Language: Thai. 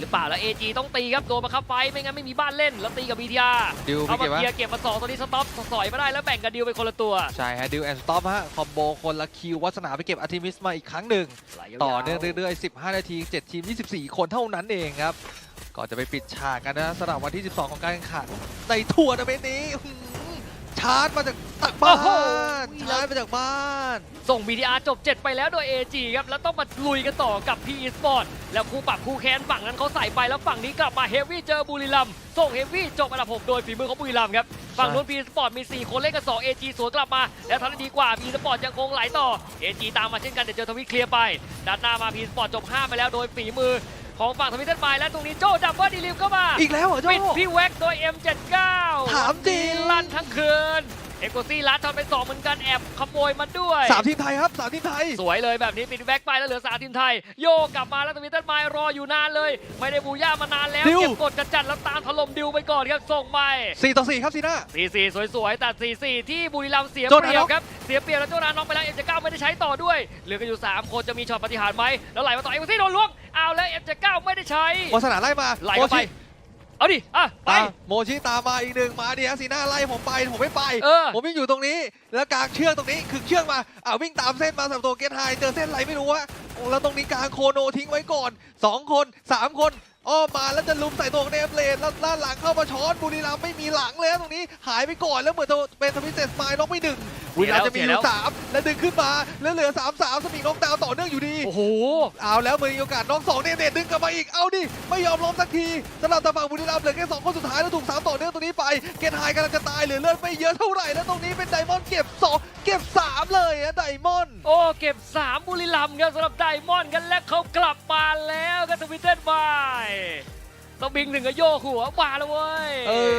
หรือเปล่าแล้ว AG ต้องตีครับโดนบังคับไฟไม่งั้นไม่มีบ้านเล่นแล้วตีกับ BTR ดิวเอาพี่มาเก็บเคลียวะร์เก็บมาสองตอนนี้สต็อปสอยมาได้แล้วแบ่งกันดิวไปคนละตัวใช่ฮะดิวแอนด์สต็อปฮะคอมโบคนละคิววัฒนาไปเก็บอาร์ติมิสมาอีกครั้งหนึ่ง ไหลยาวๆ ต่อเนื่องเรื่อยๆ 15 นาที 7 ทีม 24 คนเท่านั้นเองครับ ก่อนจะไปปิดฉากกันนะสำหรับวันที่ 12 ของการแข่งขันในทัวร์นาเมนต์นี้อื้อหือชาร์จมาจากตักบ้าโอ้โห น ชาร์จมาจากบ้าน ส่ง BTR จบ 7 ไปแล้วโดย AG ครับ แล้วต้องมาลุยกันต่อกับ PE Sport แล้วคู่ปรับคู่แค้นฝั่งนั้นเขาใส่ไปแล้วฝั่งนี้กลับมาเฮฟวี่เจอบุรีรัมย์ส่งเฮฟวี่จบอันดับ 6 โดยฝีมือของบุรีรัมย์ครับ ฝั่งนู้น PE Sport มี 4 คนเล่นกัน2 AG สวนกลับมา แล้วทำได้ดีกว่า PE Sport ยังคงไหลต่อ AG ตามมาเช่นกันเดี๋ยวเจอทวิตเคลียร์ไปด้านหน้ามา PE Sport จบ 5 ไปแล้วโดยฝีมือของฝั่งทวิตเตอร์ไมและตรงนี้โจดับเบิลดีลิฟเข้ามาอีกแล้วเหรอโจ้ปิดพี่แว็กโดย M79 ถามจริงลั่นทั้งคืน เอ็กโกซี่ลัดทำไปสองเหมือนกันแอบขโมยมาด้วยสามทีมไทยครับสามทีมไทย สวยเลยแบบนี้ปิดแบ็กไปแล้วเหลือสามทีมไทย โยกกลับมาแล้วทวิตเตอร์ไมล์รออยู่นานเลย ไม่ได้บูย่ามานานแล้วดิวเก็บกดจัดจัดๆแล้วตามถล่มดิวไปก่อนครับส่งไป4ต่อ4ครับซีน่า4-4สวยๆแต่4-4ที่บุรีรัมย์เสียโจเปนารียบน็อกครับเสียเปรียบแล้วโจนาน็อกไปแล้วเอ็มจะเก้าไม่ได้ใช้ต่อด้วยเหลือกันอยู่3คนจะมีช็อตปฏิหารย์ไหมแล้วไหลมาต่อเอ็มซี่โดนล้วงเอาแล้วเอ็มจะเก้าไม่ได้ใช้วัฒนาไล่มาไหลเข้าไป เอาดิ อะ ไป อะโมชิตามมาอีกหนึ่งมาดิฮะซีน่าไล่ผมไปผมไม่ไป เออ ผมยังอยู่ตรงนี้ แล้วกลางเชือกตรงนี้คือเชือกมาอ่าวิ่งตามเส้นมาสำหรับตัวเกตไฮเจอเส้นอะไรไม่รู้อะแล้วตรงนี้กลางโคโนทิ้งไว้ก่อน 2 คน 3 คนอ้อมมาแล้วจะลุมใส่ตัวของเนมเลนแล้วด้านหลังเข้ามาช้อนบุรีรัมย์ไม่มีหลังเลยนะตรงนี้หายไปก่อนแล้วเหมือนจะเป็นทวิตเซสไมล์น็อกไปหนึ่งบุรีรัมย์จะมีอยู่สามแล้วดึงขึ้นมาแล้วเหลือสามสามสมิงน็อกดาวน์ต่อเนื่องอยู่ดีโอ้โหเอาแล้วมีโอกาสน้องสองเนี่ยเด็ดดึงกลับมาอีกเอาดิไม่ยอมล้มสักทีสำหรับทางฝั่งบุรีรัมย์เหลือแค่สองคนสุดท้ายแล้วถูกสามต่อเนื่องตรงนี้ไปเกนไฮกำลังจะตายเหลือเลือดไม่เยอะเท่าไหร่แล้วตรงนี้เป็นไดมอนด์เก็บสองเก็บสามเลยนะไดมอนด์ โอ้เก็บ 3 บุรีรัมย์ครับสำหรับไดมอนด์กันและเขากลับมาแล้วครับทวิตเตอร์ไมล์ต้องบิงหนึ่งกับโยกหัวมาแล้วเว้ย เออ